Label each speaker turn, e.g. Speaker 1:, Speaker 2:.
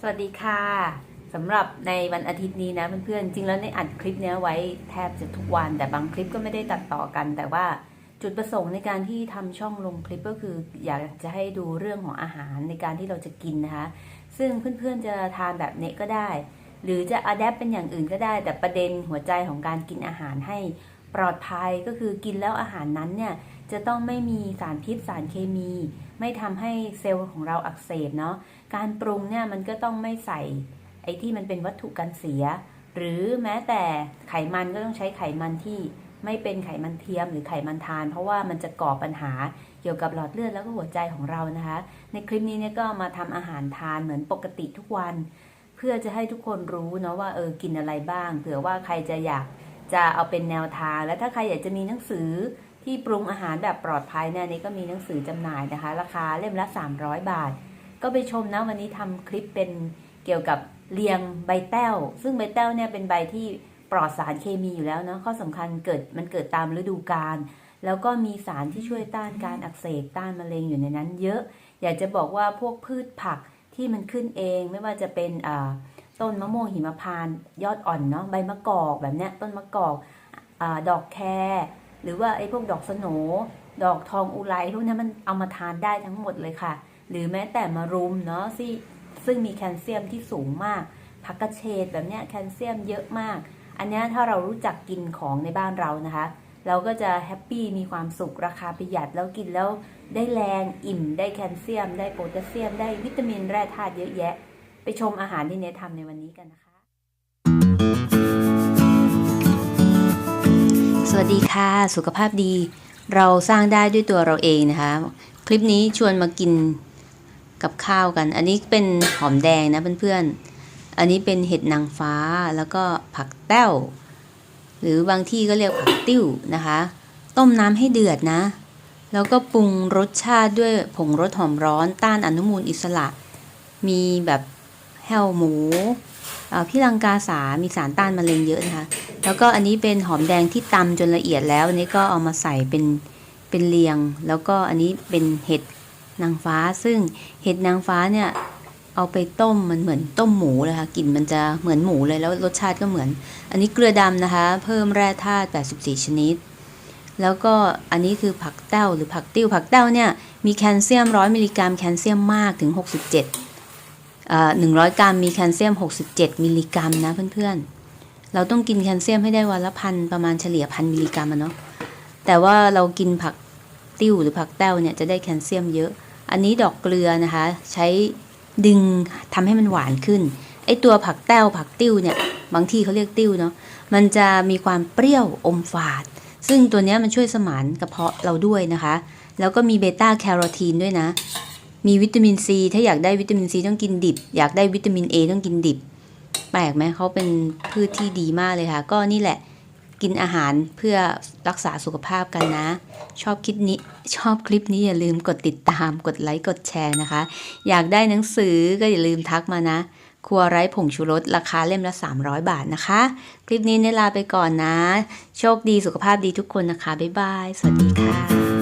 Speaker 1: สวัสดีค่ะสำหรับในวันอาทิตย์นี้นะเพื่อนๆจริงแล้วในอัดคลิปเนี้ยไว้แทบจะทุกวัน แต่บางคลิปก็ไม่ได้ตัดต่อกัน แต่ว่าจุดประสงค์ในการที่ทำช่องลงคลิปก็คือ อยากจะให้ดูเรื่องของอาหารในการที่เราจะกินนะคะ ซึ่งเพื่อนๆจะทานแบบเนี้ยก็ได้ หรือจะอัดแอปเป็นอย่างอื่นก็ได้ แต่ประเด็นหัวใจของการกินอาหารให้ปลอดภัยก็คือกินแล้วอาหารนั้นเนี่ย จะต้องไม่มีสารพิษสารเคมี ไม่ทำให้เซลล์ของเราอักเสบเนาะการปรุงเนี่ยมันก็ต้องไม่ใส่ไอ้ที่มันเป็นวัตถุกันเสีย หรือแม้แต่ไขมันก็ต้องใช้ไขมันที่ไม่เป็นไขมันเทียมหรือไขมันทาน เพราะว่ามันจะก่อปัญหาเกี่ยวกับหลอดเลือดแล้วก็หัวใจของเรานะคะ ในคลิปนี้เนี่ยก็มาทำอาหารทานเหมือนปกติทุกวัน เพื่อจะให้ทุกคนรู้เนาะว่าเออกินอะไรบ้างเผื่อว่าใครจะอยากจะเอาเป็นแนวทาง และถ้าใครอยากจะมีหนังสือ ที่ปรุงอาหารแบบปลอดภัยเนี่ยนี่ก็มีหนังสือจำหน่ายนะคะ ราคาเล่มละ 300 บาท ก็ไปชมนะวันนี้ทำคลิปเป็นเกี่ยวกับเรียงใบแต้ว ซึ่งใบแต้วเนี่ยเป็นใบที่ปลอดสารเคมีอยู่แล้วนะข้อสำคัญเกิดมันเกิดตามฤดูกาลแล้วก็มีสารที่ช่วยต้านการอักเสบต้านมะเร็งอยู่ในนั้น เยอะ อยากจะบอกว่าพวกพืชผักที่มันขึ้นเองไม่ว่าจะเป็นต้นมะม่วงหิมพานต์ยอดอ่อนเนาะใบมะกอกแบบเนี้ยต้นมะกอกอดอกแคร หรือว่าไอ้พวกดอกสโหนดอกทองอุไรพวกนี้มันเอามาทานได้ทั้งหมดเลยค่ะ หรือแม้แต่มะรุมเนาะที่ซึ่งมีแคลเซียมที่สูงมากผักกระเฉดแบบเนี้ยแคลเซียมเยอะมาก อันนี้ถ้าเรารู้จักกินของในบ้านเรานะคะ เราก็จะแฮปปี้มีความสุขราคาประหยัดแล้วกินแล้วได้แรงอิ่ม ได้แคลเซียม ได้โพแทสเซียม ได้วิตามินแร่ธาตุเยอะแยะ ไปชมอาหารที่เนททำในวันนี้กันนะคะ วัสดีค่ะ สุขภาพดี เราสร้างได้ด้วยตัวเราเองนะคะ คลิปนี้ชวนมากินกับข้าวกัน อันนี้เป็นหอมแดงนะเพื่อนๆ อันนี้เป็นเห็ดนางฟ้าแล้วก็ผักแต้ว หรือบางที่ก็เรียกผักติ้วนะคะ ต้มน้ำให้เดือดนะ แล้วก็ปรุงรสชาติด้วยผงรสหอมร้อนต้านอนุมูลอิสระ มีแบบแห้วหมู พี่ลังกาสามีสารต้านมะเร็งเยอะนะคะ แล้วก็อันนี้เป็นหอมแดงที่ตำจนละเอียดแล้ว อันนี้ก็เอามาใส่เป็นเป็นเรียง แล้วก็อันนี้เป็นเห็ดนางฟ้า ซึ่งเห็ดนางฟ้าเนี่ยเอาไปต้มมันเหมือนต้มหมูเลยค่ะกลิ่นมันจะเหมือนหมูเลยแล้วรสชาติก็เหมือน อันนี้เกลือดำนะคะ เพิ่มแร่ธาตุ84 ชนิด แล้วก็อันนี้คือผักเต้าหรือผักติ้วผักเต้าเนี่ยมีแคลเซียม 100 มิลลิกรัมแคลเซียมมากถึง 67 เอ่อ100กรัมมีแคลเซียม 67 มิลลิกรัมนะเพื่อนๆ เราต้องกินแคลเซียมให้ได้วันละพันประมาณเฉลี่ยพันมิลลิกรัมอะเนาะ แต่ว่าเรากินผักติ้วหรือผักแต้วเนี่ยจะได้แคลเซียมเยอะ อันนี้ดอกเกลือนะคะ ใช้ดึงทำให้มันหวานขึ้น ไอตัวผักแต้วผักติ้วเนี่ยบางที่เขาเรียกติ้วเนาะ มันจะมีความเปรี้ยวอมฝาด ซึ่งตัวเนี้ยมันช่วยสมานกระเพาะเราด้วยนะคะ แล้วก็มีเบต้าแคโรทีนด้วยนะ มีวิตามินซีถ้าอยากได้วิตามินซีต้องกินดิบ อยากได้วิตามิน A ต้องกินดิบ แปลกไหมเขาเป็นพืชที่ดีมากเลยค่ะ ก็นี่แหละกินอาหารเพื่อรักษาสุขภาพกันนะ ชอบคลิปนี้ชอบคลิปนี้อย่าลืมกดติดตามกดไลค์กดแชร์นะคะ อยากได้หนังสือก็อย่าลืมทักมานะ ครัวไร้ผงชูรสราคาเล่มละ 300 บาทนะคะ คลิปนี้เนยลาไปก่อนนะ โชคดีสุขภาพดีทุกคนนะคะ บ๊ายบาย สวัสดีค่ะ